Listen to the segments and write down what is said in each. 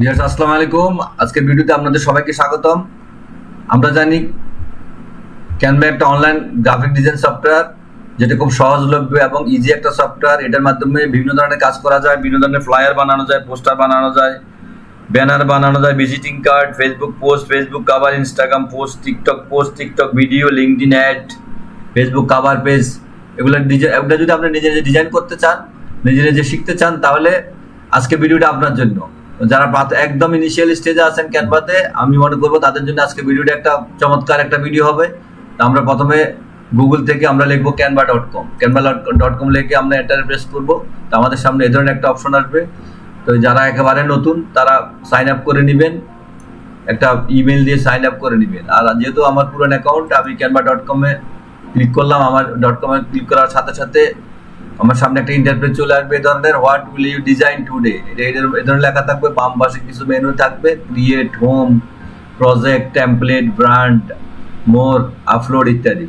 Dears আসসালামু আলাইকুম। আজকের ভিডিওতে আপনাদের সবাইকে স্বাগতম। আমরা জানি ক্যানভা একটা অনলাইন গ্রাফিক ডিজাইন সফটওয়্যার যেটা খুব সহজলভ্য এবং ইজি একটা সফটওয়্যার এটার মাধ্যমে বিভিন্ন ধরনের কাজ করা যায়, বিভিন্ন ধরনের ফ্লায়ার বানানো যায় পোস্টার বানানো যায় ব্যানার বানানো যায় visiting card Facebook post Facebook cover Instagram post TikTok post TikTok video LinkedIn ad Facebook cover page এগুলো ডিজাইন এগুলো যদি আপনি নিজে নিজে ডিজাইন করতে চান, নিজে নিজে শিখতে চান, তাহলে আজকে ভিডিওটা আপনার জন্য। যারা একদম ইনিশিয়াল স্টেজে আছেন ক্যানভাতে আমি মনে করব তাদের জন্য আজকে ভিডিওটা একটা চমৎকার একটা ভিডিও হবে। তা আমরা প্রথমে গুগল থেকে আমরা লিখব Canva dot com Canva dot com লিখে আমরা এন্টার প্রেস করব। তো আমাদের সামনে এ ধরনের একটা অপশন আসবে। তো যারা একেবারে নতুন, তারা সাইন আপ করে নেবেন। একটা ইমেল দিয়ে সাইন আপ করে নেবেন। আর যেহেতু আমার পুরান অ্যাকাউন্ট আমি ক্যানভা ডট কমে ক্লিক করলাম। আমার ডট কমে ক্লিক করার সাথে সাথে আমার সামনে একটা ইন্টারপ্রেট চলে আসবে, এই ধরনের what will you design today এই ধরনের লেখা থাকবে, বাম পাশে কিছু মেনু থাকবে create home project template brand more upload ইত্যাদি।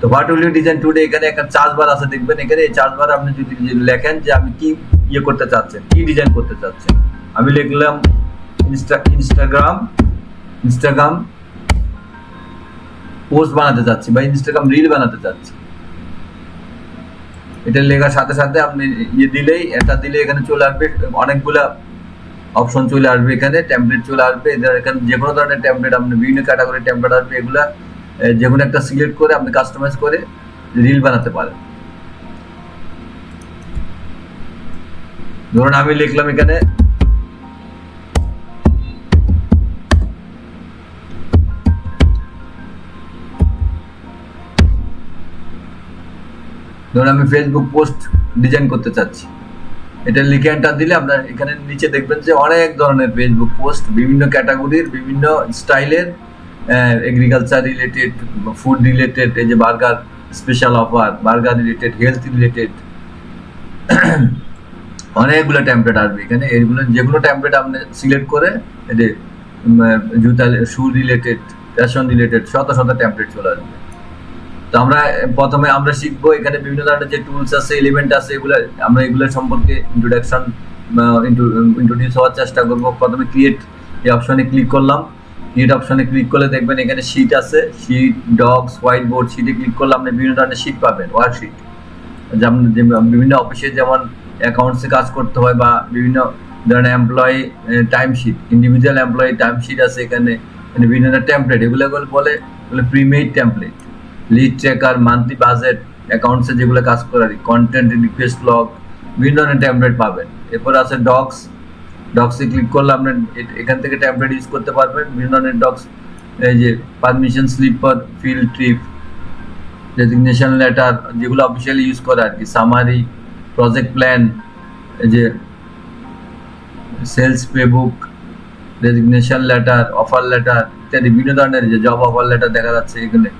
তো what will you design today এখানে একটা চার্জ বার আছে, দেখবেন এখানে এই চার্জ বার আপনি যদি লেখেন যে আমি কি ইয়ে করতে চাচ্ছেন, কি ডিজাইন করতে চাচ্ছেন। আমি লিখলাম ইনস্টা ইনস্টাগ্রাম ইনস্টাগ্রাম পোস্ট বানাতে চাচ্ছি বা ইনস্টাগ্রাম রিল বানাতে চাচ্ছি। এটা লেখার সাথে সাথে আপনি ইয়ে দিলেই, এটা দিলে এখানে চলে আসবে। অনেকগুলা অপশন চলে আসবে এখানে ট্যাম্পলেট চলে আসবে। এদের এখানে যে কোনো ধরনের ট্যাম্পলেট আপনি, বিভিন্ন ক্যাটাগরি ট্যাম্পলেট আসবে, এগুলা যে কোনো একটা সিলেক্ট করে আপনি কাস্টমাইজ করে রিল বানাতে পারেন। ধরুন আমি লিখলাম এখানে ধরুন আমি ফেসবুক পোস্ট ডিজাইন করতে চাচ্ছি। এটা লিখে এন্টার দিলে আপনার এখানে নিচে দেখবেন যে অনেক ধরনের ফেসবুক পোস্ট বিভিন্ন ক্যাটাগরির বিভিন্ন স্টাইলের এগ্রিকালচার রিলেটেড ফুড রিলেটেড এই যে burger special offer burger related health related অনেকগুলো টেমপ্লেট আসবে এখানে। এইগুলো যেগুলো টেমপ্লেট আপনি সিলেক্ট করে এই যে জুতা শু রিলেটেড ফ্যাশন রিলেটেড শত শত টেমপ্লেট চলে আসবে। তো আমরা, প্রথমে আমরা শিখব এখানে বিভিন্ন ধরনের যে টুলস আছে এলিমেন্ট আছে, এগুলো, আমরা এগুলো সম্পর্কে ইন্ট্রোডাকশন ইন্ট্রোডিউস হওয়ার চেষ্টা করব। প্রথমে ক্রিয়েট এই অপশনে ক্লিক করলাম। ক্রিয়েট অপশনে ক্লিক করলে দেখবেন এখানে শিট আছে। শিট ডগস হোয়াইট বোর্ড শিটে ক্লিক করলে আপনি বিভিন্ন ধরনের শিট পাবেন ওয়ার্কশিট যেমন বিভিন্ন অফিসে যেমন অ্যাকাউন্টসে কাজ করতে হয় বা বিভিন্ন ধরনের employee time sheet individual employee time sheet আছে এখানে। বিভিন্ন ধরনের টেমপ্লেট এগুলো বলে premade template lead tracker monthly budget অ্যাকাউন্টসে যেগুলো কাজ করে আর কন্টেন্ট রিকোয়েস্ট লগ বিভিন্ন ধরনের ট্যাবলেট পাবেন। এরপর আছে ডক্স ডক্সে ক্লিক করলে আপনি এখান থেকে ট্যাবলেট ইউজ করতে পারবেন। বিভিন্ন ধরনের ডক্স এই যে permission slip field trip designation letter যেগুলো অফিসিয়ালি ইউজ করে আর কি সামারি প্রজেক্ট প্ল্যান এই যে sales playbook resignation letter offer letter ইত্যাদি, বিভিন্ন ধরনের যে জব অফার লেটার দেখা যাচ্ছে এখানে।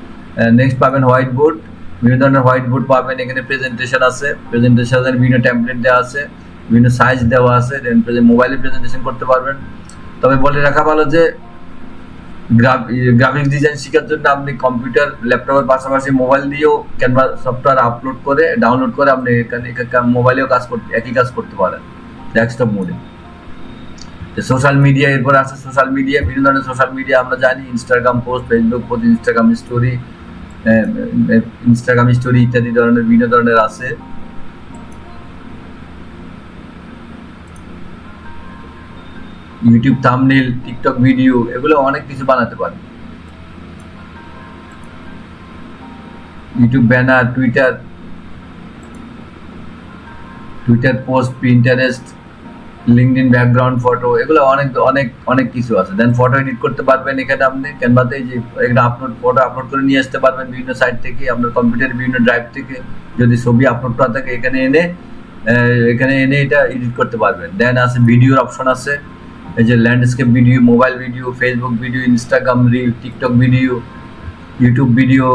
নেক্সট পাবেন হোয়াইট বোর্ড বিভিন্ন ধরনের হোয়াইট বোর্ড পাবেন। এখানে প্রেজেন্টেশন আছে। প্রেজেন্টেশনের বিভিন্ন টেমপ্লেট দেওয়া আছে। বিভিন্ন সাইজ দেওয়া আছে। মোবাইলে প্রেজেন্টেশন করতে পারবেন। তবে বলে রাখা ভালো যে গ্রাফিক্স ডিজাইন শেখার জন্য আপনি কম্পিউটার ল্যাপটপের পাশাপাশি মোবাইল দিয়েও ক্যানভা সফটওয়্যার আপলোড করে ডাউনলোড করে আপনি এখানে মোবাইলেও কাজ করতে একই কাজ করতে পারেন। ডেস্কটপ মোডে সোশ্যাল মিডিয়া এরপর আছে সোশ্যাল মিডিয়া বিভিন্ন ধরনের সোশ্যাল মিডিয়া আমরা জানি। Instagram post Facebook post Instagram story Instagram story ইত্যাদি ধরনের, বিভিন্ন ধরনের আছে। ইউটিউব থামনেল টিকটক ভিডিও এগুলো অনেক কিছু বানাতে পারে। YouTube banner Twitter Twitter post Pinterest LinkedIn background photo এগুলো অনেক অনেক অনেক কিছু আছে। দেন ফটো এডিট করতে পারবেন এখানে আপনি ক্যানভাতে যে একটা আপলোড ফটো আপলোড করে নিয়ে আসতে পারবেন বিভিন্ন সাইট থেকে, আপনার কম্পিউটারের বিভিন্ন ড্রাইভ থেকে। যদি ছবি আপলোড করা থাকে, এখানে এনে এখানে এনে এটা এডিট করতে পারবেন। দেন আছে ভিডিওর অপশন আছে। এই যে landscape video mobile video Facebook video Instagram reel TikTok video YouTube video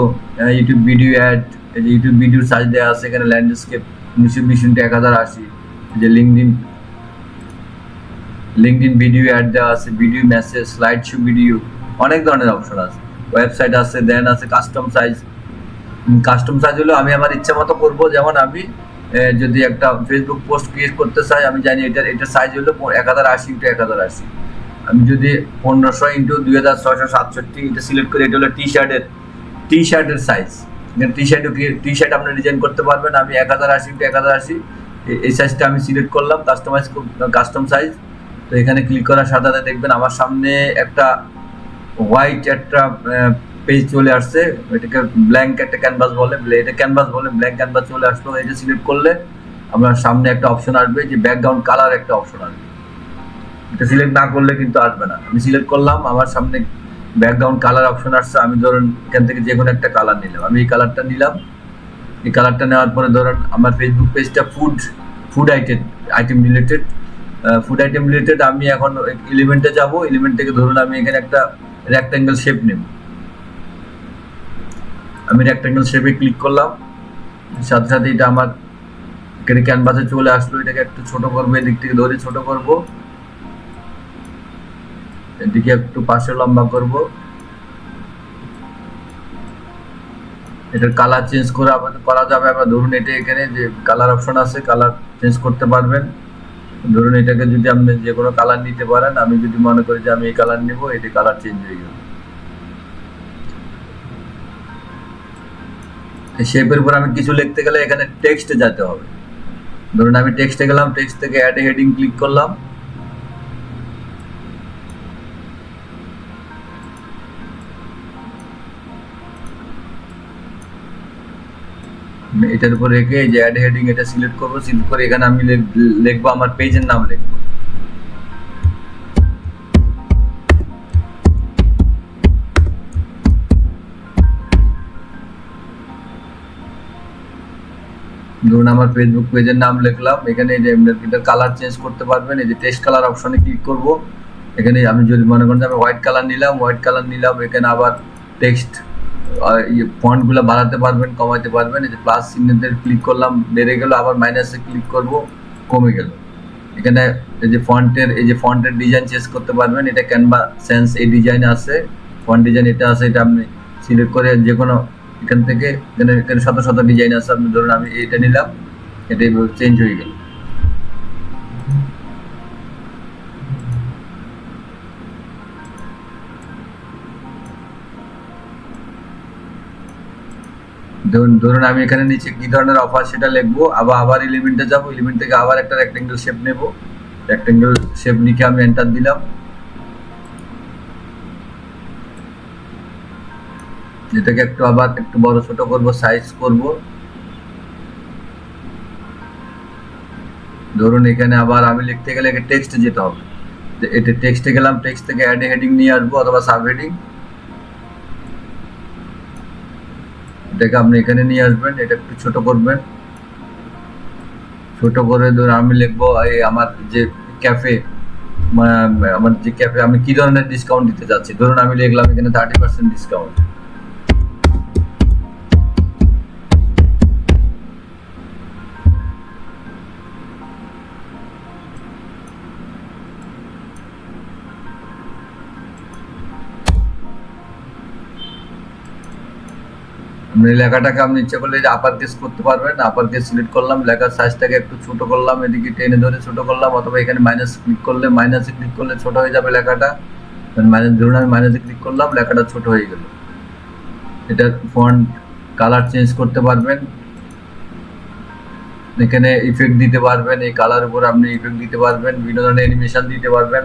YouTube video ad এই যে ইউটিউব ভিডিও সার্চ দেওয়া আছে, এখানে ল্যান্ডস্কেপ উনিশশো বিশ এক হাজার আশি। যে লিঙ্কডিন লিঙ্কডিন ভিডিও অ্যাড দেওয়া আছে video message slide show video অনেক ধরনের অপশন আছে। ওয়েবসাইট আছে দেন আছে কাস্টম সাইজ কাস্টম সাইজ হলো আমি আমার ইচ্ছা মতো করব। যেমন আমি যদি একটা ফেসবুক পোস্ট ক্রিয়েট করতে চাই, আমি জানি এটার এটার সাইজ হলো এক হাজার আশি ইন্টু এক হাজার আশি। আমি যদি পনেরোশো ইন্টু দুই হাজার ছয়শো সাতষট্টি এটা সিলেক্ট করি, এটা হলো টি শার্টের টি শার্টের size T shirt T shirt আপনি ডিজাইন করতে পারবেন। আমি এক হাজার আশি ইন্টু এক হাজার আশি এই সাইজটা আমি সিলেক্ট করলাম। কাস্টমাইজ কাস্টম সাইজ তো এখানে ক্লিক করার সাথে সাথে দেখবেন আমার সামনে একটা হোয়াইট একটা পেজ চলে আসছে। এটাকে ব্ল্যাঙ্ক একটা ক্যানভাস বলে। এটা ক্যানভাস বলে ব্ল্যাঙ্ক ক্যানভাস চলে আসলো। এটা সিলেক্ট করলে আপনার সামনে একটা অপশন আসবে যে ব্যাকগ্রাউন্ড কালার একটা অপশন আসবে। এটা সিলেক্ট না করলে কিন্তু আসবে না। আমি সিলেক্ট করলাম, আমার সামনে ব্যাকগ্রাউন্ড কালার অপশন আসছে। আমি ধরুন এখান থেকে যে কোনো একটা কালার নিলাম। আমি এই কালারটা নিলাম। এই কালারটা নেওয়ার পরে ধরুন আমার ফেসবুক পেজটা food food item item related food item related আমি এখন এলিমেন্টে যাব। এলিমেন্ট থেকে ধরুন আমি এখানে একটা রেক্ট্যাঙ্গেল শেপ নেব। আমি রেক্ট্যাঙ্গেল শেপে ক্লিক করলাম। সাথে সাথে এটা আমার এখানে ক্যানভাসে চলে আসলো। এটাকে একটু ছোট করব, এদিক থেকে ধরে ছোট করব। এদিকে একটু পাশে লম্বা করব। এটার কালার চেঞ্জ করে আবার করা যাবে। আবার ধরুন এটা এখানে যে কালার অপশন আছে কালার চেঞ্জ করতে পারবেন। ধরুন এটাকে যদি আপনি যে কোনো কালার নিতে পারেন, আমি যদি মনে করি যে আমি এই কালার নিব, এটি কালার চেঞ্জ হয়ে গেল। শেপের উপর আমি কিছু লিখতে গেলে এখানে টেক্সটে যেতে হবে। ধরুন আমি টেক্সটে গেলাম টেক্সট থেকে অ্যাড হেডিং ক্লিক করলাম। এটার উপর রেখে যে অ্যাড হেডিং এটা সিলেক্ট করব সিলেক্ট করে এখানে আমি লিখব, আমার পেজের নাম লিখব। ধরুন আমার ফেসবুক পেজের নাম লিখলাম, এখানে এই যে এটা কালার চেঞ্জ করতে পারবেন, এই যে টেক্সট কালার অপশনে ক্লিক করব। এখানে আমি যদি মনে করেন যে আমি হোয়াইট কালার নিলাম হোয়াইট কালার নিলাম, এখানে আবার টেক্সট ফন্টগুলো বাড়াতে পারবেন, কমাতে পারবেন। এই যে প্লাস চিহ্নতে ক্লিক করলাম, বেড়ে গেল, আবার মাইনাসে ক্লিক করব, কমে গেল। এখানে এই যে ফন্টের, এই যে ফন্টের ডিজাইন চেঞ্জ করতে পারবেন। এটা ক্যানভা সেন্স এই ডিজাইন আছে। ফন্ট ডিজাইন এটা আছে, এটা আপনি সিলেক্ট করে যে কোনো এখান থেকে এখানে শত শত ডিজাইন আছে। আপনি ধরুন, আমি এটা নিলাম, এটা চেঞ্জ হয়ে গেল। ধরুন আমি এখানে নিচে কি ধরনের অফার সেটা লিখব, আবার আবার এলিমেন্টে যাব এলিমেন্ট থেকে আবার একটা রেক্টেঙ্গেল শেপ নেব। রেক্টেঙ্গেল শেপ লিখে আমি এন্টার দিলাম। এটাকে একটু আবার একটু বড় ছোট করব সাইজ করব। ধরুন এখানে আবার আমি লিখতে গেলে টেক্সট যেতে হবে। এটা টেক্সটে গেলাম টেক্সট থেকে অ্যাড হেডিং নিয়ে আসব অথবা সাব হেডিং এটাকে আপনি এখানে নিয়ে আসবেন, এটা একটু ছোট করবেন। ছোট করে ধরুন আমি লিখব, এই আমার যে ক্যাফে আমার যে ক্যাফে আমি কি ধরনের ডিসকাউন্ট দিতে চাচ্ছি? ধরুন আমি লিখলাম এখানে থার্টি পার্সেন্ট ডিসকাউন্ট লেখাটাকে আপনি ইচ্ছে করলে যে আপার কেস করতে পারবেন আপার কেস সিলেক্ট করলাম, লেখার সাইজটাকে একটু ছোট করলাম, এদিকে টেনে ধরে ছোট করলাম, অথবা এখানে মাইনাস ক্লিক করলে মাইনাসে ক্লিক করলে ছোট হয়ে যাবে লেখাটা। মাইনাস ধরুন আমি মাইনাসে ক্লিক করলাম, লেখাটা ছোট হয়ে গেল। এটার ফন্ট কালার চেঞ্জ করতে পারবেন। এখানে ইফেক্ট দিতে পারবেন, এই কালার উপর আপনি ইফেক্ট দিতে পারবেন, বিভিন্ন ধরনের অ্যানিমেশন দিতে পারবেন।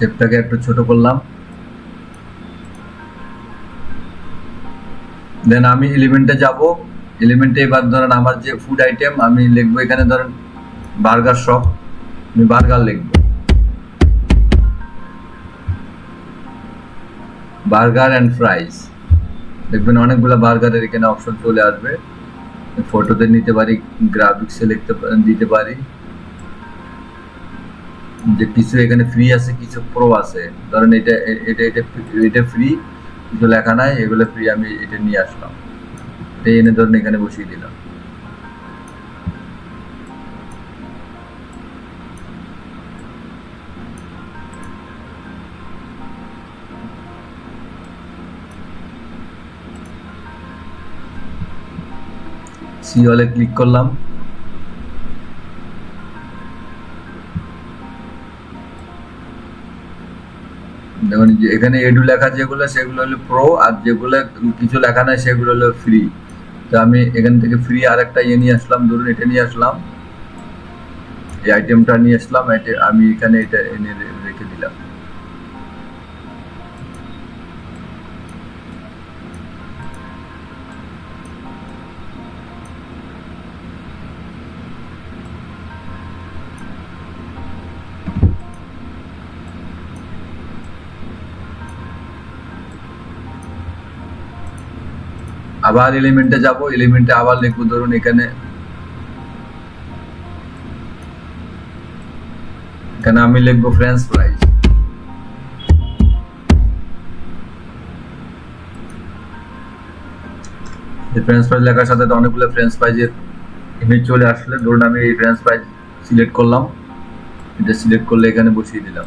শেপটাকে একটু ছোট করলাম। দেন আমি এলিমেন্টে যাব। এলিমেন্টে এবার ধরেন আমার যে ফুড আইটেম আমি লিখব এখানে ধরেন বার্গার শপ আমি বার্গার লিখব। বার্গার অ্যান্ড ফ্রাইস দেখবেন অনেকগুলো বার্গারের এখানে অপশন চলে আসবে। ফটোতে নিতে পারি গ্রাফিক্সে লিখতে দিতে পারি। যে কিছু এখানে ফ্রি আছে, কিছু প্রো আছে। ধরেন এটা এটা এটা এটা ফ্রি কিছু লেখা নাই, এগুলো ফ্রি আমি এটা নিয়ে আসলাম। এটা এনে ধরুন এখানে বসিয়ে দিলাম। সি হলে ক্লিক করলাম। দেখুন এখানে এডু লেখা যেগুলো, সেগুলো হলো প্রো আর যেগুলো কিছু লেখা নাই, সেগুলো হলো ফ্রি তো আমি এখান থেকে ফ্রি আর একটা ইয়ে নিয়ে আসলাম, ধরুন এটা নিয়ে আসলাম। এই আইটেমটা নিয়ে আসলাম আমি এখানে এটা এনে আবার এলিমেন্টে যাব এলিমেন্টে আবার লিখব, ধরুন এখানে। এখানে আমি লিখব ফ্রেঞ্চ ফ্রাইজ ফ্রেঞ্চ ফ্রাইজ লেখার সাথে অনেকগুলো ফ্রেঞ্চ ফ্রাইজের ইমেজ চলে আসলে। ধরুন আমি এই ফ্রেঞ্চ ফ্রাইজ সিলেক্ট করলাম। এটা সিলেক্ট করলে এখানে বসিয়ে দিলাম।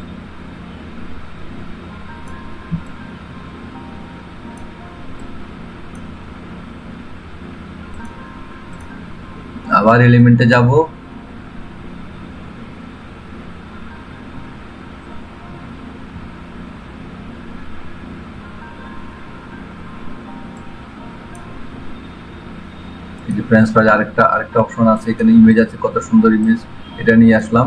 আবার এলিমেন্টে যাব। যে আরেকটা আরেকটা অপশন আছে, এখানে ইমেজ আছে, কত সুন্দর ইমেজ এটা নিয়ে আসলাম।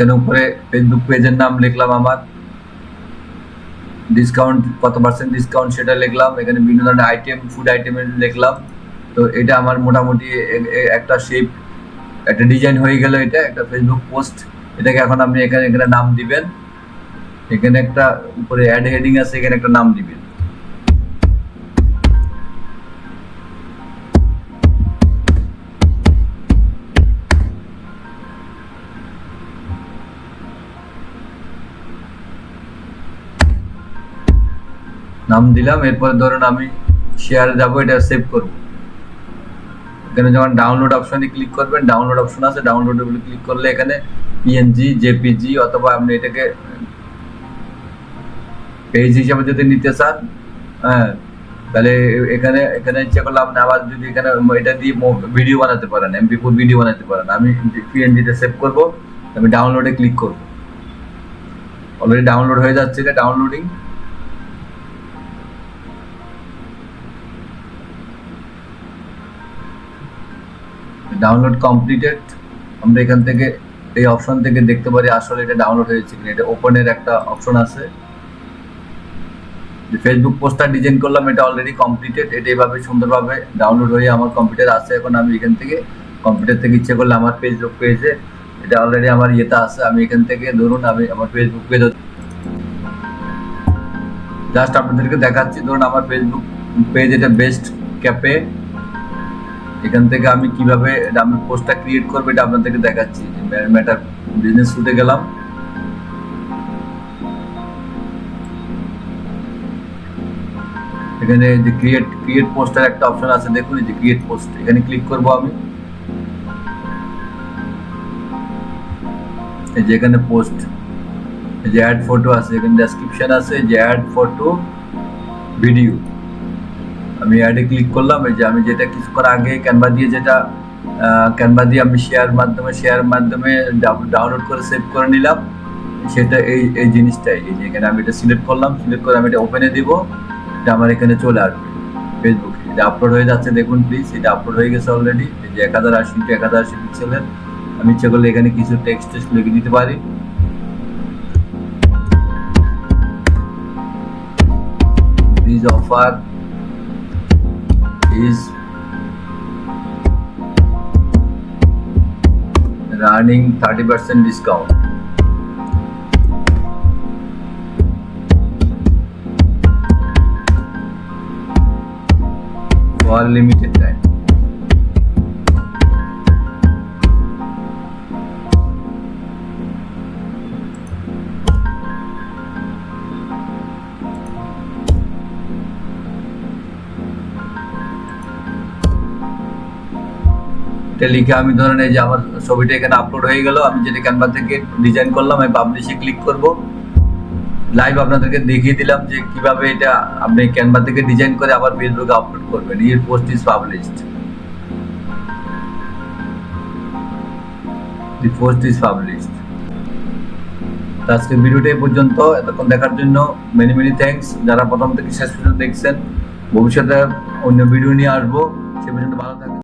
এখানে উপরে ফেসবুক পেজের নাম লিখলাম আমার। ডিসকাউন্ট কত পার্সেন্ট ডিসকাউন্ট সেটা লিখলাম। এখানে বিভিন্ন ধরনের আইটেম ফুড আইটেমের লিখলাম। তো এটা আমার মোটামুটি একটা শেপ একটা ডিজাইন হয়ে গেল এটা, একটা ফেসবুক পোস্ট এটাকে এখন আপনি এখানে এখানে নাম দিবেন। এখানে একটা উপরে অ্যাড হেডিং আছে, এখানে একটা নাম দিবেন। নাম দিলাম, এরপর ধরুন আমি শেয়ার যাব, এটা সেভ করব। এখানে যখন ডাউনলোড অপশনে ক্লিক করবেন ডাউনলোড অপশন আছে ডাউনলোড ক্লিক করলে এখানে পিএনজি জেপিজি অথবা আপনি এটাকে পেজ হিসাবে যদি নিতে চান হ্যাঁ তাহলে এখানে এখানে ইচ্ছা করলে আপনি আবার যদি এখানে এটা দিয়ে ভিডিও বানাতে পারেন এমপি ফোর ভিডিও বানাতে পারেন। আমি পিএনজিতে সেভ করব, আমি ডাউনলোডে ক্লিক করব। অলরেডি ডাউনলোড হয়ে যাচ্ছে এটা ডাউনলোডিং ডাউনলোড কমপ্লিটেড আমরা এখান থেকে এই অপশন থেকে দেখতে পারি আসলে এটা ডাউনলোড হয়েছে কিনা। এটা ওপেনের একটা অপশন আছে। ফেসবুক পোস্টার ডিজাইন করলাম, এটা অলরেডি কমপ্লিটেড এটা এইভাবে সুন্দরভাবে ডাউনলোড হয়ে আমার কম্পিউটার আছে। এখন আমি এখান থেকে কম্পিউটার থেকে ইচ্ছে করলে আমার ফেসবুক পেজে এটা অলরেডি আমার ইয়েতে আছে। আমি এখান থেকে ধরুন আমি আমার ফেসবুক পেজ জাস্ট আপনাদেরকে দেখাচ্ছি। ধরুন আমার ফেসবুক পেজ এটা বেস্ট ক্যাপে এখান থেকে আমি কীভাবে আমি পোস্টটা ক্রিয়েট করব এটা আপনাদেরকে দেখাচ্ছি। ম্যাটার বিজনেস শুটে গেলাম। এখানে যে ক্রিয়েট ক্রিয়েট পোস্টার একটা অপশন আছে, দেখুন এই যে ক্রিয়েট পোস্ট এখানে ক্লিক করব আমি। এই যে এখানে পোস্ট এই যে অ্যাড ফটো আছে, এখানে ডেসক্রিপশন আছে যে অ্যাড ফটো ভিডিও আমি অ্যাডে ক্লিক করলাম, এই যে আমি যেটা কিছুক্ষণ আগে ক্যানভা দিয়ে যেটা ক্যানভা দিয়ে আমি শেয়ার মাধ্যমে শেয়ার মাধ্যমে ডাউনলোড করে সেভ করে নিলাম। সেটা এই এই জিনিসটাই, এই যে এখানে আমি এটা সিলেক্ট করলাম সিলেক্ট করে আমি এটা ওপেনে দিব, এটা আমার এখানে চলে আসবে। ফেসবুকে এটা আপলোড হয়ে যাচ্ছে, দেখুন প্লিজ এটা আপলোড হয়ে গেছে অলরেডি এই যে এক হাজার আশি ইন্টু এক হাজার আশি পিক্সেলের আমি ইচ্ছে করলে এখানে কিছু টেক্সট টেক্সট লিখে দিতে পারি। This offer is running 30% discount. for limited time. এটা লিখে আমি ধরেন এই যে আমার ছবিটা এখানে আপলোড হয়ে গেল। আমি যেটা ক্যানভা থেকে ডিজাইন করলাম, আমি পাবলিশে ক্লিক করব। লাইভ আপনাদেরকে দেখিয়ে দিলাম যে কীভাবে এটা আপনি ক্যানভা থেকে ডিজাইন করে আবার ফেসবুকে আপলোড করবেন। Your post is published the post is published আজকে ভিডিওটা এই পর্যন্ত। এতক্ষণ দেখার জন্য মেনি মেনি থ্যাঙ্কস যারা প্রথম থেকে শেষ পর্যন্ত দেখছেন, ভবিষ্যতে অন্য ভিডিও নিয়ে আসব। সে পর্যন্ত ভালো থাকবেন।